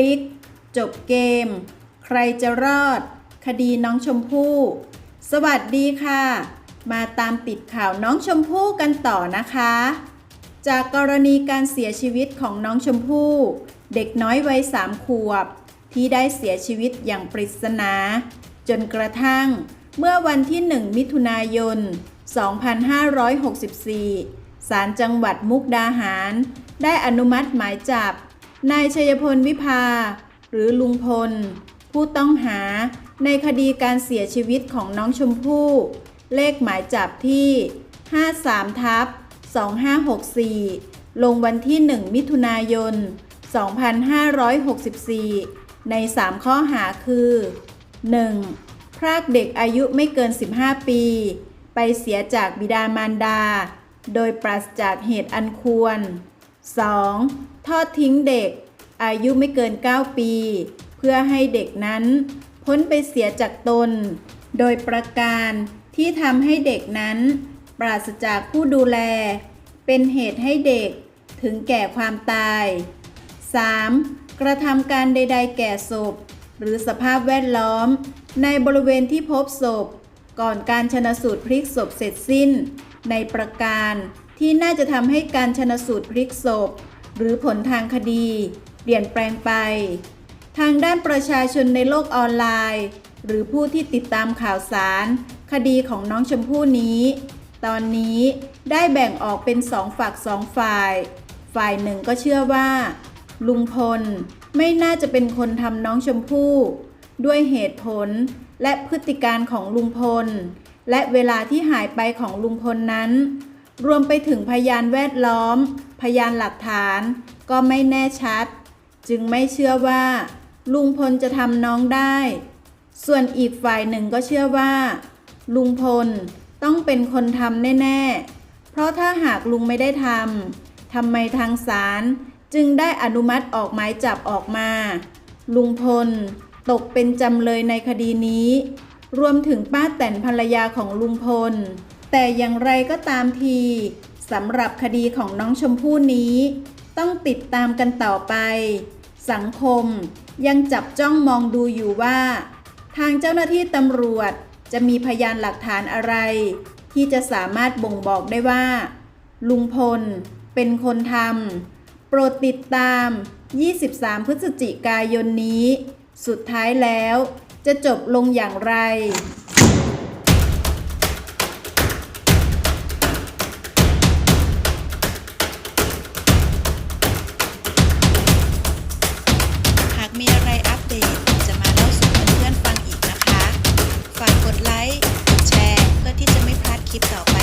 ลิก จบเกม ใครจะรอด คดีน้องชมพู่ สวัสดีค่ะ มาตามติดข่าวน้องชมพู่กันต่อนะคะ จากกรณีการเสียชีวิตของน้องชมพู่ เด็กน้อยวัยสามขวบ ที่ได้เสียชีวิตอย่างปริศนา จนกระทั่ง เมื่อวันที่ 1 มิถุนายน 2564ศาลจังหวัดมุกดาหาร ได้อนุมัติหมายจับ นายชัยพลวิภา หรือลุงพล ผู้ต้องหาในคดีการเสียชีวิตของน้องชมพู่ เลขหมายจับที่ 53ทับ2564 ลงวันที่ 1 มิถุนายน 2564 ใน 3 ข้อหาคือ 1. พรากเด็กอายุไม่เกิน 15 ปี ไปเสียจากบิดามารดา โดยปราศจากเหตุอันควร 2. ทอดทิ้งเด็ก อายุไม่เกิน 9 ปี เพื่อให้เด็กนั้นพ้นไปเสียจากตน โดยประการที่ทำให้เด็กนั้น ปราศจากผู้ดูแล เป็นเหตุให้เด็กถึงแก่ความตาย 3. กระทำการใด ๆ แก่ศพ หรือสภาพแวดล้อม ในบริเวณที่พบศพ ก่อนการชนะสูตรพลิกศพเสร็จสิ้น ในประการ ที่น่าจะทำให้การชนสูตรพลิกศพ หรือผลทางคดี เปลี่ยนแปลงไป ทางด้านประชาชนในโลกออนไลน์ หรือผู้ที่ติดตามข่าวสาร คดีของน้องชมพู่นี้ ตอนนี้ได้แบ่งออกเป็นสองฝักสองฝ่าย ฝ่ายหนึ่งก็เชื่อว่า ลุงพลไม่น่าจะเป็นคนทำน้องชมพู่ ด้วยเหตุผลและพฤติการของลุงพล และเวลาที่หายไปของลุงพลนั้น รวมไปถึงพยานแวดล้อม พยานหลักฐานก็ไม่แน่ชัด จึงไม่เชื่อว่า ลุงพลจะทำน้องได้ ส่วนอีกฝ่ายหนึ่งก็เชื่อว่า ลุงพลต้องเป็นคนทำแน่ ๆ เพราะถ้าหากลุงไม่ได้ทำทำไมทางศาลจึงได้อนุมัติออกหมายจับออกมา ลุงพลตกเป็นจำเลยในคดีนี้ รวมถึงป้าแตนภรรยาของลุงพล แต่อย่างไรก็ตามทีสำหรับคดีของน้องชมพู่นี้ ต้องติดตามกันต่อไป สังคมยังจับจ้องมองดูอยู่ว่า ทางเจ้าหน้าที่ตำรวจจะมีพยานหลักฐานอะไร ที่จะสามารถบ่งบอกได้ว่า ลุงพลเป็นคนทำโปรดติดตาม 23 พฤศจิกายนนี้ สุดท้ายแล้วจะจบลงอย่างไร ฝากกดไลค์ กดแชร์ เพื่อที่จะไม่พลาดคลิปต่อไป